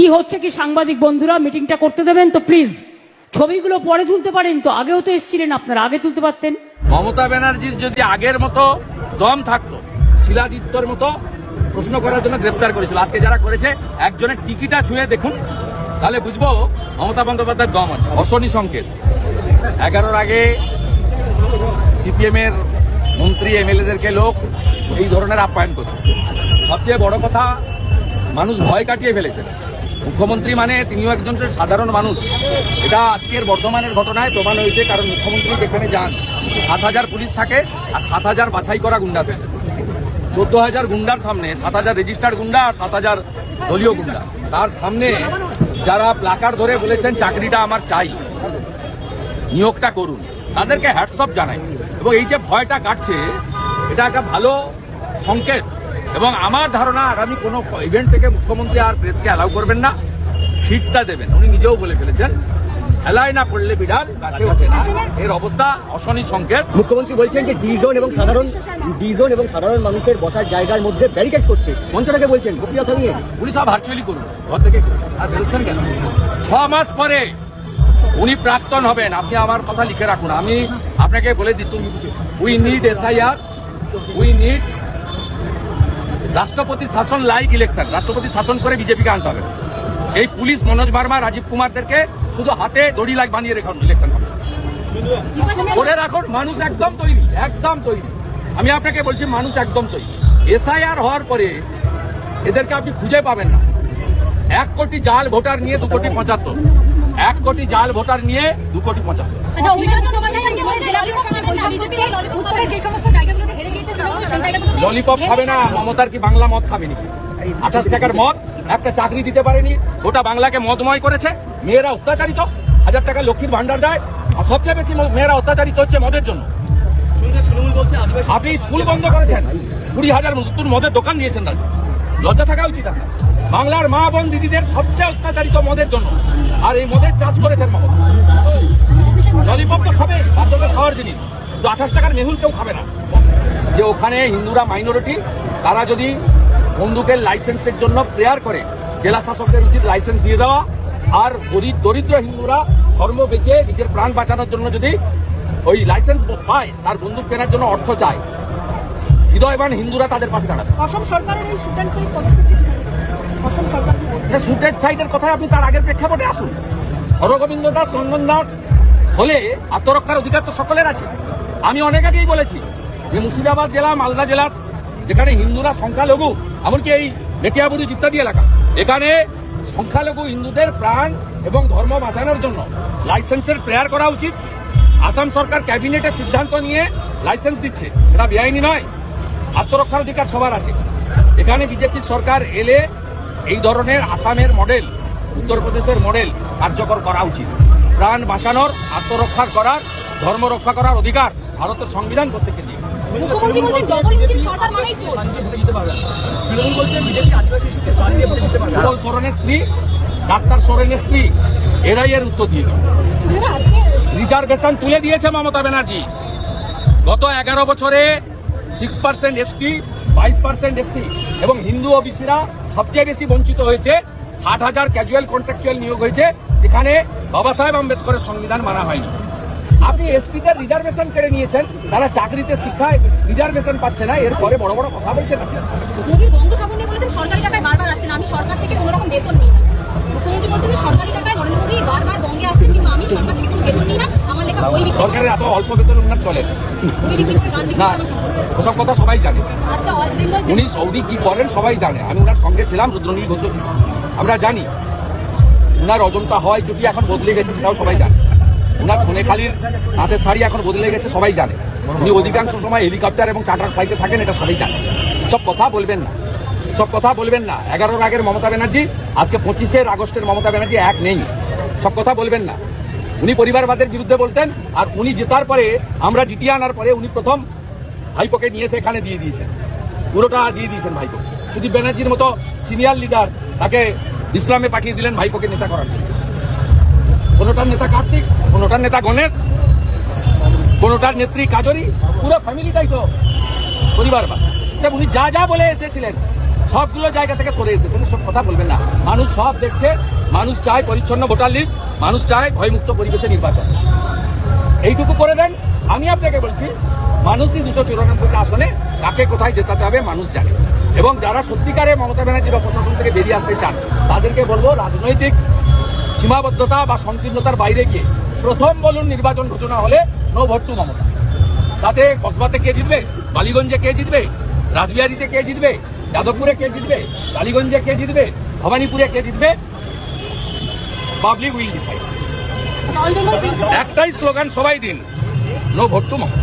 কি হচ্ছে কি সাংবাদিক বন্ধুরা? মিটিংটা করতে দেবেন তো প্লিজ ছবিগুলো পরে তুলতে পারেন তো, আগেও তো এসেছিলেন আপনারা, আগে তুলতে পারতেন। মমতা ব্যানার্জির যদি আগের মতো দম থাকতো, শিলাদিত্যর মতো প্রশ্ন করার জন্য গ্রেপ্তার করেছিল। আজকে যারা করেছে, একজনের টিকিটা ছুঁয়ে দেখুন, তাহলে বুঝব মমতা বন্দ্যোপাধ্যায়ের দম আছে। অশনি সংকেত। এগারোর আগে সিপিএম এর মন্ত্রী, এমএলএদেরকে লোক এই ধরনের আপ্যায়ন করত। সবচেয়ে বড় কথা, মানুষ ভয় কাটিয়ে ফেলেছে। মুখ্যমন্ত্রী মানে তিনিও একজন সাধারণ মানুষ। এটা আজকের বর্ধমানের ঘটনায় প্রমাণ হয়েছে, কারণ মুখ্যমন্ত্রী যেখানে যান, সাত হাজার পুলিশ থাকে আর সাত হাজার বাছাই করা গুন্ডা থাকে। চোদ্দ হাজার গুন্ডার সামনে, সাত হাজার রেজিস্টার্ড গুন্ডা আর সাত হাজার দলীয় গুন্ডা। তার সামনে যারা প্লাকার ধরে বলেছেন, চাকরিটা আমার চাই, নিয়োগটা করুন। তাদেরকে হ্যাটসঅপ জানাই। এবং এই যে ভয়টা কাটছে, এটা একটা ভালো সংকেত। এবং আমার ধারণা আগামী কোনো ইভেন্ট থেকে মুখ্যমন্ত্রী আর প্রেসকে অ্যালাউ করবেন না ফিটটা দেবেন। উনি নিজেও বলে ফেলেছেন হেলায় না পড়লে বিড়াল গাছে ওঠে না। এর অবস্থা অশনি সংকেত। মুখ্যমন্ত্রী বলছেন যে ডি জোন এবং সাধারণ ডি জোন এবং সাধারণ মানুষের বসার জায়গার মধ্যে ব্যারিকেড করতে। থেকে বলছেন গোপীনাথ নিয়ে উনি সব ভার্চুয়ালি করুন ঘর থেকে আর বেরোচ্ছেন কেন? ছ মাস পরে উনি প্রাক্তন হবেন। আপনি আমার কথা লিখে রাখুন। আমি আপনাকে বলে দিচ্ছি we need SIR we need রাষ্ট্রপতি শাসন লাইক ইলেকশন। রাষ্ট্রপতি শাসন করে বিজেপিকে আনতে হবে। এই পুলিশ মনোজ বার্মা, রাজীব কুমারদেরকে শুধু হাতে দড়ি লাইক বানিয়ে রেখুন ইলেকশন কমিশন করে রাখুন, মানুষ একদম তৈরি একদম তৈরি। আমি আপনাকে বলছি, মানুষ একদম তৈরি। এসআইআর হওয়ার পরে এদেরকে আপনি খুঁজে পাবেন না। এক কোটি জাল ভোটার নিয়ে দু কোটি পঁচাত্তর। এক কোটি জাল ভোটার নিয়ে দু কোটি পঁচাত্তর। ললিপপ খাবে না, মমতার কি বাংলা মদ খাবে নাকি? আঠাশ টাকার মদ, একটা চাকরি দিতে পারেনি, গোটা বাংলাকে মদময় করেছে, মেয়েরা অত্যাচারিত, হাজার টাকা লক্ষ্মীর ভান্ডার দেয়, আর সবচেয়ে বেশি মেয়েরা অত্যাচারিত হচ্ছে মদের জন্য। আপনি স্কুল বন্ধ করেছেন, কুড়ি হাজার নতুন মদের দোকান দিয়েছেন রাজ্যে। লজ্জা থাকা উচিত আপনার। বাংলার মা বোন দিদিদের সবচেয়ে অত্যাচারিত মদের জন্য। আর এই মদের চাষ করেছেন মমতা। ললিপপ তো খাবে জন্য খাওয়ার জিনিস। কিন্তু আঠাশ টাকার মেহুল কেউ খাবে না। যে ওখানে হিন্দুরা মাইনরিটি তারা যদি বন্দুকের লাইসেন্সের জন্য প্রেয়ার করে জেলা শাসকদের উচিত লাইসেন্স দিয়ে দেওয়া আর গরিব দরিদ্র হিন্দুরা ধর্ম বেঁচে নিজের প্রাণ বাঁচানোর জন্য যদি ওই লাইসেন্স পায় তার বন্দুক কেনার জন্য অর্থ চায় হৃদয়বান হিন্দুরা তাদের পাশে দাঁড়াবে। অসম সরকারের এই শুটান সেই পদক্ষেপকে কীভাবে দেখছেন? অসম সরকার যে বলছে? সে সুটেড সাইডের কথায় আপনি তার আগের প্রেক্ষাপটে আসুন। হরগোবিন্দ দাস চন্দন দাস হলে আত্মরক্ষার অধিকার তো সকলের আছে। আমি অনেক আগেই বলেছি যে মুর্শিদাবাদ জেলা, মালদা জেলা, যেখানে হিন্দুরা সংখ্যালঘু, এমনকি এই বেটিয়াবুরু ইত্যাদি এলাকা। এখানে সংখ্যালঘু হিন্দুদের প্রাণ এবং ধর্ম বাঁচানোর জন্য লাইসেন্সের প্রেয়ার করা উচিত। আসাম সরকার ক্যাবিনেটের সিদ্ধান্ত নিয়ে লাইসেন্স দিচ্ছে। এটা বেআইনি নয়, আত্মরক্ষার অধিকার সবার আছে। এখানে বিজেপি সরকার এলে এই ধরনের আসামের মডেল, উত্তরপ্রদেশের মডেল কার্যকর করা উচিত। প্রাণ বাঁচানোর আত্মরক্ষা করার, ধর্ম রক্ষা করার অধিকার ভারতের সংবিধান প্রত্যেককে দিয়ে মুখ্যমন্ত্রী বলছেন ডবল ইঞ্জিন সরকার মানেই চোর। তৃণমূল বলছে বিজেপি আদিবাসী ইস্যুকে সরিয়ে ভোটে দিতে পারবে সুবল সোরেনের স্ত্রী ডাক্তার সোরেনের স্ত্রী এরাই এর উত্তর দিয়ে রিজার্ভেশন তুলে দিয়েছে মমতা ব্যানার্জি। গত এগারো বছরে সিক্স পার্সেন্ট এসটি বাইশ পার্সেন্ট এসসি এবং হিন্দু ওবিসিরা সবচেয়ে বেশি বঞ্চিত হয়েছে। ষাট হাজার ক্যাজুয়াল কন্ট্রাকচুয়াল নিয়োগ হয়েছে। যেখানে বাবা সাহেব আম্বেদকরের সংবিধান মানা হয়নি। আপনি এসপিদের রিজার্ভেশন কেড়ে নিয়েছেন তারা চাকরিতে শিক্ষায় রিজার্ভেশন পাচ্ছে না এরপরে বড় বড় কথা বলছেন আপনারা। মোদীর বঙ্গ নিয়ে বলেছেন সরকারি টাকায় বারবার আসছেন আমি সরকার থেকে কোনো রকম বেতন নিই না। মুখ্যমন্ত্রী বলছেন সরকারি টাকায় নরেন্দ্র মোদী বারবার বঙ্গে আসছেন কিন্তু আমি সরকার থেকে কোনো বেতন নিই না। আমার লেখা বই বিক্রি সরকারের এত অল্প বেতন উন্নত চলে। না। বই বিক্রি করে গান বিক্রি। ওসব কথা সবাই জানে। উনি সৌদি কি করেন সবাই জানে। আমি ওনার সঙ্গে ছিলাম রুদ্রনীল ঘোষ আমরা জানি উনার অজন্তা হয় যদি এখন বদলে গেছে সেটাও সবাই জানে। উনার খালির হাতের শাড়ি এখন বদলে গেছে, সবাই জানে। উনি অধিকাংশ সময় হেলিকপ্টার এবং চার্টার ফ্লাইটে থাকেন, এটা সবাই জানে। সব কথা বলবেন না। সব কথা বলবেন না। এগারোর আগের মমতা ব্যানার্জি, আজকে পঁচিশের আগস্টের মমতা ব্যানার্জি এক নেই। সব কথা বলবেন না। উনি পরিবারবাদের বিরুদ্ধে বলতেন, আর উনি জেতার পরে, আমরা জিতিয়ে আনার পরে উনি প্রথম ভাইপোকে নিয়ে এসে এখানে দিয়ে দিয়েছেন। পুরোটা দিয়ে দিয়েছেন ভাইপো। সুদীপ ব্যানার্জির মতো সিনিয়র লিডার তাকে ইসলামে পাঠিয়ে দিলেন ভাইপোকে নেতা করার জন্য। কোনোটার নেতা কার্তিক, কোনোটার নেতা গণেশ, কোনোটার নেত্রী কাজরি, পুরো ফ্যামিলিটাই তো পরিবার উনি যা যা বলে এসেছিলেন, সবগুলো জায়গা থেকে সরে এসে কোনো সব কথা বলবেন না। মানুষ সব দেখছে, মানুষ চায় পরিচ্ছন্ন ভোটার লিস্ট, মানুষ চায় ভয়মুক্ত পরিবেশে নির্বাচন। এইটুকু করে দেন। আমি আপনাকে বলছি, মানুষই দুশো চুরানব্বইটা আসনে কাকে কোথায় জেতাতে হবে মানুষ জানে। এবং যারা সত্যিকারে মমতা ব্যানার্জির প্রশাসন থেকে বেরিয়ে আসতে চান, তাদেরকে বলব রাজনৈতিক সীমাবদ্ধতা বা সংকীর্ণতার বাইরে গিয়ে প্রথম বলুন নির্বাচন ঘোষণা হলে নো ভোট টু মমতা। তাতে কসবাতে কে জিতবে? বালিগঞ্জে কে জিতবে? রাসবিহারিতে কে জিতবে? যাদবপুরে কে জিতবে? টালিগঞ্জে কে জিতবে? ভবানীপুরে কে জিতবে? পাবলিক উইল ডিসাইড একটাই স্লোগান সবাই দিন। No vote two Mamata